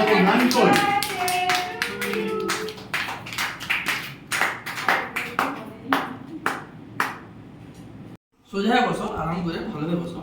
তোমাকে নানকল সোজা হয়ে বসো আরাম করে ভালোভাবে বসো।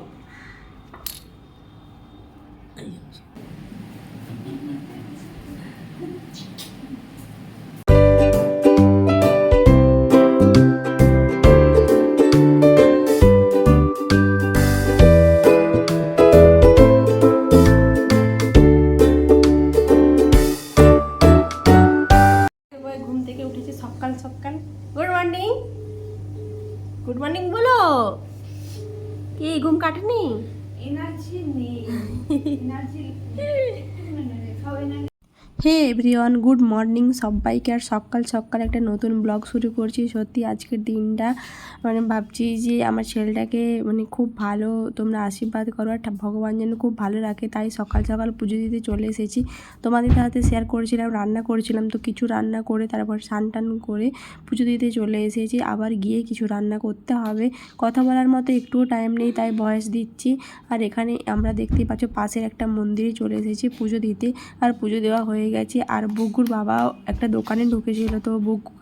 Hey everyone, good morning. সবাইকে আর সকাল সকাল একটা নতুন ব্লগ শুরু করছি। সত্যি আজকের দিনটা মানে ভাবছি যে আমার ছেলেটাকে মানে খুব ভালো তোমরা আশীর্বাদ করো আর ভগবান যেন খুব ভালো রাখে। তাই সকাল সকাল পুজো দিতে চলে এসেছি। তোমাদের সাথে শেয়ার করেছিলাম, রান্না করেছিলাম, তো কিছু রান্না করে তারপর স্নান টান করে পুজো দিতে চলে এসেছি। আবার গিয়ে কিছু রান্না করতে হবে। কথা বলার মতো একটুও টাইম নেই, তাই ভয়েস দিচ্ছি। আর এখানে আমরা দেখতেই পাচ্ছ পাশের একটা মন্দিরে চলে এসেছি পুজো দিতে। আর পুজো দেওয়া হয়ে গেছে। আর বুগুর বাবা একটা দোকানে ঢুকেছিল তো বুগু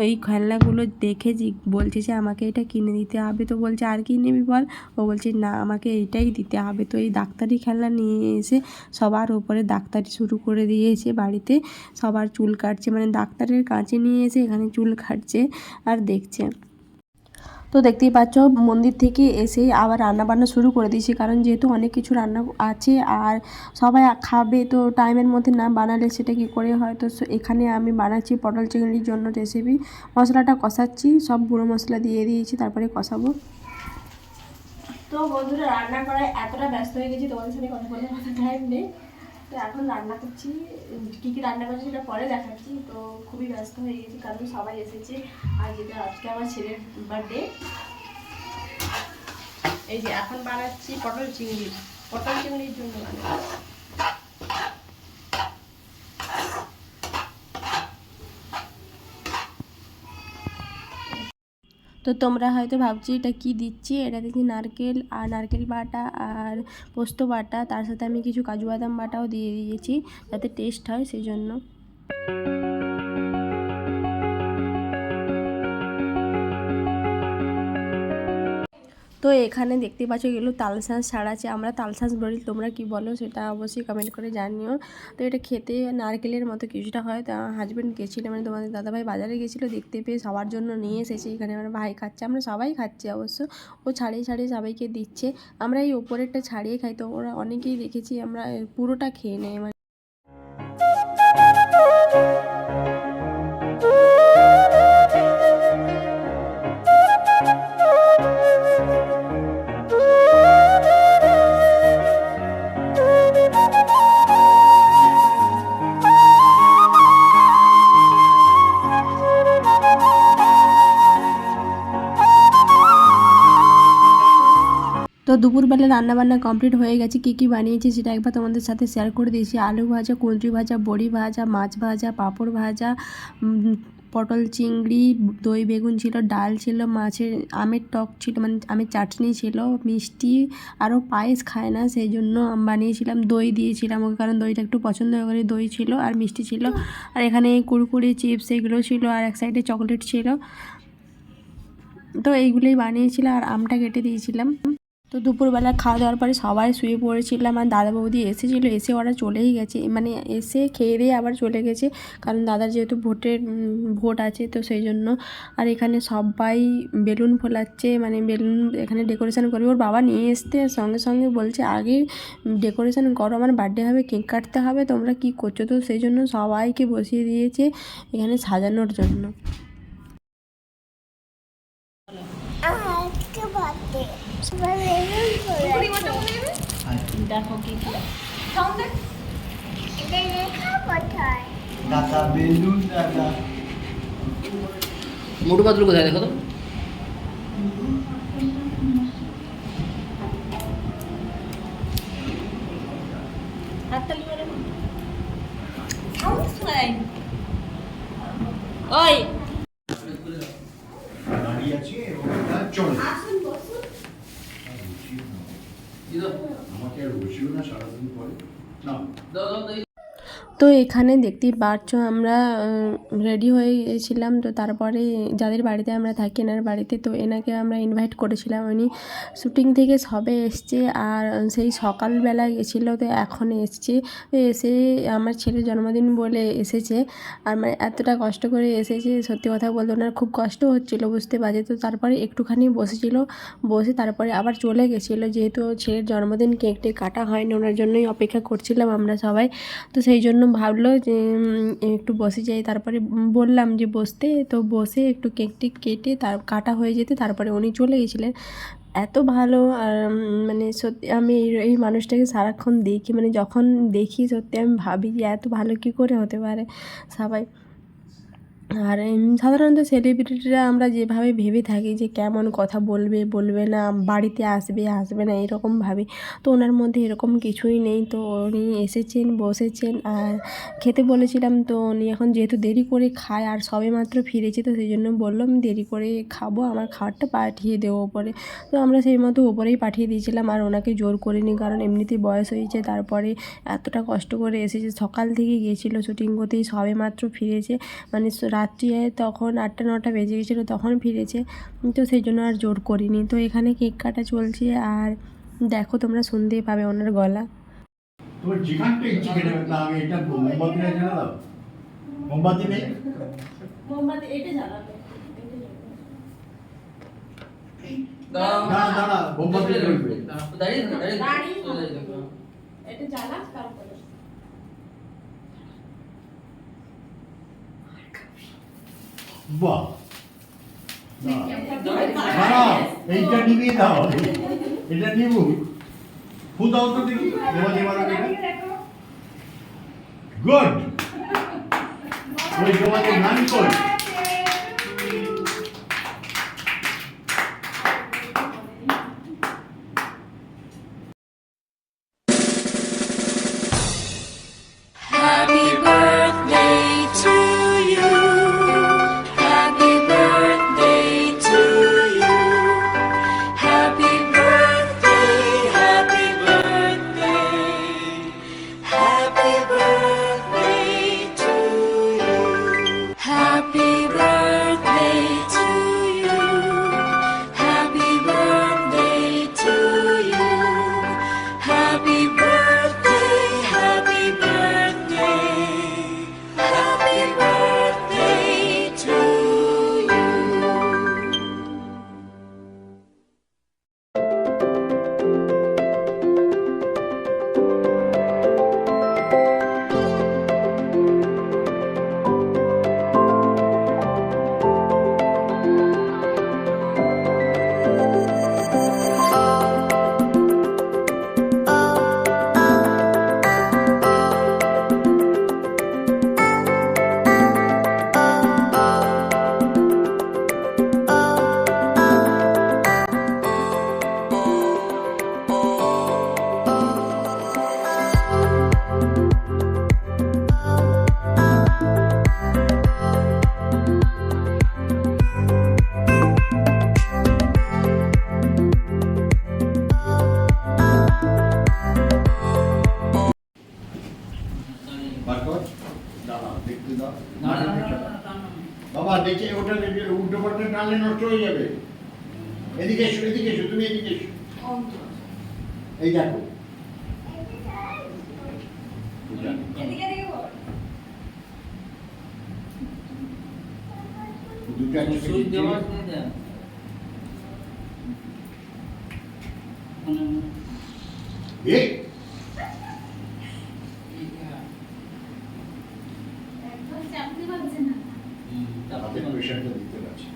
ওই খেলনাগুলো দেখে বলছে যে আমাকে এটা কিনে দিতে হবে। তো বলছে, আর কি নিবি বল? ও বলছে, না, আমাকে এটাই দিতে হবে। তো এই ডাক্তারি খেলনা নিয়ে এসে সবার উপরে ডাক্তারি শুরু করে দিয়েছে বাড়িতে। সবার চুল কাটছে মানে ডাক্তারের কাছে নিয়ে এসে এখানে চুল কাটছে আর দেখছে। তো দেখতেই পাচ্ছ, মন্দির থেকে এসেই আবার রান্না বান্না শুরু করে দিয়েছি। কারণ যেহেতু অনেক কিছু রান্না আছে আর সবাই খাবে, তো টাইমের মধ্যে না বানালে সেটা কি করে হয়? তো এখানে আমি বানাচ্ছি পটল চিংড়ির জন্য রেসিপি মশলাটা কষাচ্ছি, সব গুঁড়ো মশলা দিয়ে দিয়েছি, তারপরে কষাবো। তো বন্ধুরা, রান্না করায় এতটা ব্যস্ত হয়ে গেছি, তোমাদের সাথে কথা বলার টাইম নেই। তো এখন রান্না করছি, কি কি রান্না করছি সেটা পরে দেখাচ্ছি। তো খুবই ব্যস্ত হয়ে গেছি, কারণ সবাই এসেছে। আর যেটা আজকে আমার ছেলের বার্থডে এই যে এখন বানাচ্ছি পটল চিংড়ি, পটল চিংড়ির জন্য বানাচ্ছি। তো তোমরা হয়তো ভাবছি, এটা কি দিচ্ছি? এটা দিচ্ছি নারকেল আর নারকেল বাটা আর পোস্ত বাটা। তার সাথে আমি কিছু কাজু বাদাম বাটাও দিয়ে দিয়েছি, যাতে টেস্ট হয় সেই জন্য তো এখানে দেখতে পাচ্ছ এগুলো তালশাঁস ছাড়াচ্ছে আমরা তালশাঁস বলি তোমরা কি বলো সেটা অবশ্যই কমেন্ট করে জানিও। তো এটা খেতে নারকেলের মতো কিছুটা হয়। তা হাজব্যান্ড গেছিল মানে তোমাদের দাদাভাই বাজারে গেছিল, দেখতে পেয়ে সবার জন্য নিয়ে এসেছে। এখানে আমার ভাই খাচ্ছে, আমরা সবাই খাচ্ছি অবশ্য। ও ছাড়িয়ে ছাড়িয়ে সবাইকে দিচ্ছে। আমরা এই ওপরেরটা ছাড়িয়ে খাই। তো ওরা অনেকেই দেখেছি আমরা পুরোটা খেয়ে নেই তো দুপুরবেলা রান্নাবান্না কমপ্লিট হয়ে গেছে, কী কী বানিয়েছি সেটা একবার তোমাদের সাথে শেয়ার করে দিয়েছি। আলু ভাজা কুঁদরি ভাজা, বড়ি ভাজা, মাছ ভাজা, পাঁপড় ভাজা পটল চিংড়ি, দই বেগুন ছিল, ডাল ছিল, মাছের আমের টক ছিল মানে আমের চাটনি ছিল, মিষ্টি, আরও পায়েস খায় না, সেই জন্য বানিয়েছিলাম। দই দিয়েছিলাম ওকে, কারণ দইটা একটু পছন্দ করে দই ছিল আর মিষ্টি ছিল। আর এখানে কুড়কুড়ি চিপস এগুলো ছিল আর এক সাইডে চকলেট ছিল। তো এইগুলোই বানিয়েছিলাম আর আমটা কেটে দিয়েছিলাম। তো দুপুরবেলা খাওয়া দাওয়ার পরে সবাই শুয়ে পড়েছিলাম আর দাদা বৌদি এসেছিল, এসে ওরা চলেই গেছে মানে এসে খেয়ে দিয়ে আবার চলে গেছে, কারণ দাদার যেহেতু ভোটের ভোট আছে, তো সেই জন্য আর এখানে সবাই বেলুন ফোলাচ্ছে মানে বেলুন এখানে ডেকোরেশন করবে, ওর বাবা নিয়ে এসতে সঙ্গে সঙ্গে বলছে, আগে ডেকোরেশন করো, আমার বার্থডে হবে, কেক কাটতে হবে, তোমরা কি করছ? তো সেই জন্য সবাইকে বসিয়ে দিয়েছে এখানে সাজানোর জন্য। দেখো কি কি। দাদা বেলুন দাদা। মোটু পাতলু কোথায় দেখো তো হাততালি মেরে ওই দাঁড়িয়ে আছি এবং এটা চলে দিদো আমাকে আর বসিও না সারাদিন পরে। না দাও দাও দাও তো এখানে দেখতেই পাচ্ছ আমরা রেডি হয়ে গেছিলাম। তো তারপরে যাদের বাড়িতে আমরা থাকি, এনার বাড়িতে, তো এনাকে আমরা ইনভাইট করেছিলাম। উনি শুটিং থেকে সবে এসছে আর সেই সকালবেলা গেছিল, তো এখন এসছে। তো এসে আমার ছেলের জন্মদিন বলে এসেছে। আর মানে এতটা কষ্ট করে এসেছে, সত্যি কথা বলতে ওনার খুব কষ্ট হচ্ছিল, বুঝতে পারছে। তো তারপরে একটুখানি বসেছিল, বসে তারপরে আবার চলে গেছিল। যেহেতু ছেলের জন্মদিন কেকটি কাটা হয়নি, ওনার জন্যই অপেক্ষা করছিলাম আমরা সবাই। তো সেই জন্য ভাবলো যে একটু বসে যাই। তারপরে বললাম যে, বসতে। তো বসে একটু কেক টেক কেটে তার, কাটা হয়ে যেতে তারপরে উনি চলে গেছিলেন। এত ভালো, আর মানে সত্যি আমি এই মানুষটাকে সারাক্ষণ দেখি। মানে যখন দেখি সত্যি আমি ভাবি যে, এত ভালো কী করে হতে পারে? সবাই আর সাধারণত সেলিব্রিটিরা আমরা যেভাবে ভেবে থাকি যে কেমন কথা বলবে বলবে না, বাড়িতে আসবে আসবে না, এরকম ভাবি, তো ওনার মধ্যে এরকম কিছুই নেই। তো উনি এসেছেন, বসেছেন, আর খেতে বলেছিলাম, তো উনি এখন যেহেতু দেরি করে খায় আর সবে মাত্র ফিরেছে, তো সেই জন্য বলল, আমি দেরি করে খাব, আমার খাবারটা পাঠিয়ে দেবো ওপরে। তো আমরা সেই মতো ওপরেই পাঠিয়ে দিয়েছিলাম, আর ওনাকে জোর করিনি, কারণ এমনিতেই বয়স হয়েছে, তারপরে এতটা কষ্ট করে এসেছে, সকাল থেকে গিয়েছিল শুটিং করতেই সবে মাত্র ফিরেছে। মানে স- রাত্রি তখন আটটা নটা বেজে গেছিল তখন ফিরেছে। তো সেই জন্য আর জোর করিনি। তো এখানে কেক কাটা চলছে আর দেখো তোমরা শুনতেই পাবে ওনার গলা। তোমার যেখানটা ইচ্ছে কেটে না আগে এটা মোমবাতি নেই মোমবাতি এটা জ্বালাবে। দাঁড়া দাঁড়া মোমবাতি দাঁড়িয়ে দাঁড়িয়ে। এটা জ্বালা তারপরে। বাহ। এইটা নিভিয়ে দাও এটা নিবু। ফু দাও তো দেখি। গুড। ওই তোমাদের নাম কই Happy birthday বাবা দেখে ওটা দেখে উল্টো পাল্টে টানলে নষ্ট হয়ে যাবে। এদিকে এসো এদিকে এসো তুমি এদিকে এসো। এই দেখো। এদিকে দুটো একটা দেওয়া আছে না? হুম। এই একদম চাপতে পারছে না হুম, তারপরে হাতে প্রেশারটা দিতে পারছি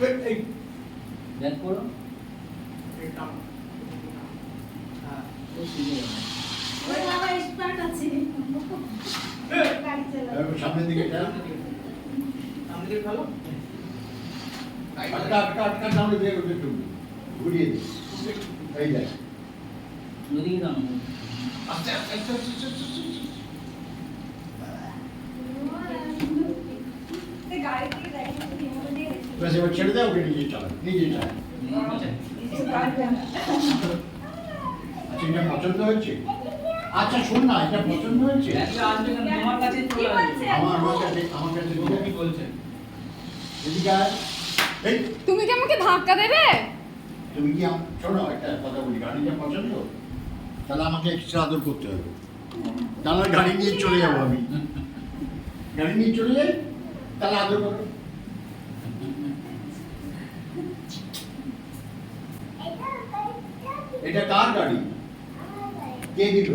এই, এই ব্যাক করো। হ্যাঁ, ও শিখে গেছে। ওই বাবা এক্সপার্ট আছে গাড়ি চালায় এবার সামনের দিকে ভালো? আটকা আটকা আটকা সামনে দিয়ে ওটা একটু ঘুরিয়ে দিই এই দেখ ওদিকে দাও আস্তে আস্তে আস্তে আস্তে আস্তে, আস্তে, আস্তে। এই গাড়ি থেকে দেখে রিমোট দিয়ে ব্যাস এবার ছেড়ে দাও নিজে চালা নিজে চালা গাড়ি এটা পছন্দ হচ্ছে আচ্ছা শোন না এটা পছন্দ হয়েছে? আজকে তোমার কাছে? আমার আমার কাছে আমার কাছে কি বলছে? এদিকে আয়। তুমি কি আমাকে ধাক্কা দেবে? তুমি কি শোনো একটা কথা বলি গাড়িটা পছন্দ? তাহলে আমাকে এক্সট্রা আদর করতে হবে। তাহলে গাড়ি নিয়ে চলে যাব আমি। গাড়ি নিয়ে চলে যাই তাহলে আদর করো। এটা কার গাড়ি? কে দিল?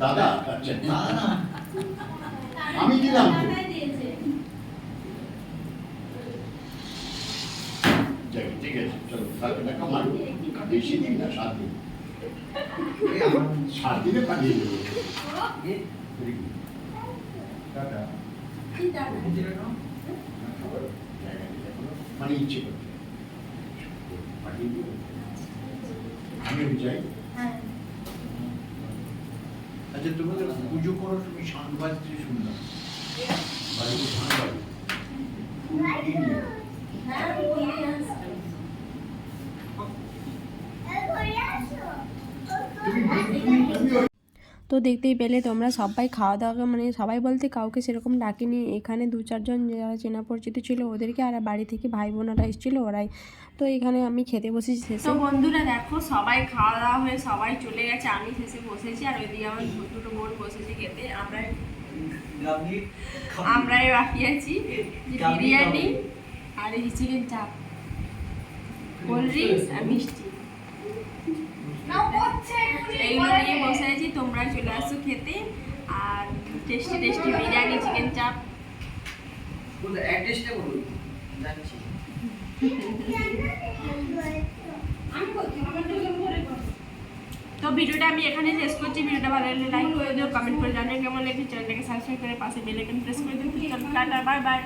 দাদা? আমি দিলাম। ঠিক আছে বেশি দিন না, সাত দিন। সাত দিনে পাঠিয়ে দেবো? মানে ইচ্ছে আমি চাই হ্যাঁ। তুমি পুজো করো তুমি শান্ত বাজতে শুনলাম বাড়িতে ধান বাড়ি কি নিয়ে? হ্যাঁ, আমি ফিরে আসছি। তুমি তুমি তুমি ওই তো দেখতেই পেলে তোমরা সবাই খাওয়া দাওয়া মানে সবাই বলতে কাউকে সেরকম ডাকিনি। এখানে দু চারজন যারা চেনা পরিচিত ছিল ওদেরকে আর বাড়ি থেকে ভাই বোনেরা এসেছিল ওরাই। তো এখানে আমি খেতে বসেছি শেষে। তো বন্ধুরা দেখো সবাই খাওয়া দাওয়া হয়ে সবাই চলে গেছে। আমি শেষে বসেছি আর ওইদিকে আমার দুটো বোন বসেছে খেতে। আমরা? আমরাই বাকি আছি। বিরিয়ানি। আর এই চিকেন চাপ। কোল্ড ড্রিঙ্কস আর মিষ্টি। না, হচ্ছে, এখনই এইগুলো করে নিয়ে নে। বসে তোমরা চলে আসো খেতে। আর tasty tasty biryani chicken chaap অ্যাড্রেসটা বলুন যাচ্ছি। তো ভিডিওটা আমি এখানে শেষ করছি। ভিডিওটা ভালো লাগলে লাইক করে দিও কমেন্ট করে জানিও কেমন লাগছে। চ্যানেলটাকে সাবস্ক্রাইব করে পাশে বেল আইকন প্রেস করে দিও। Tata bye bye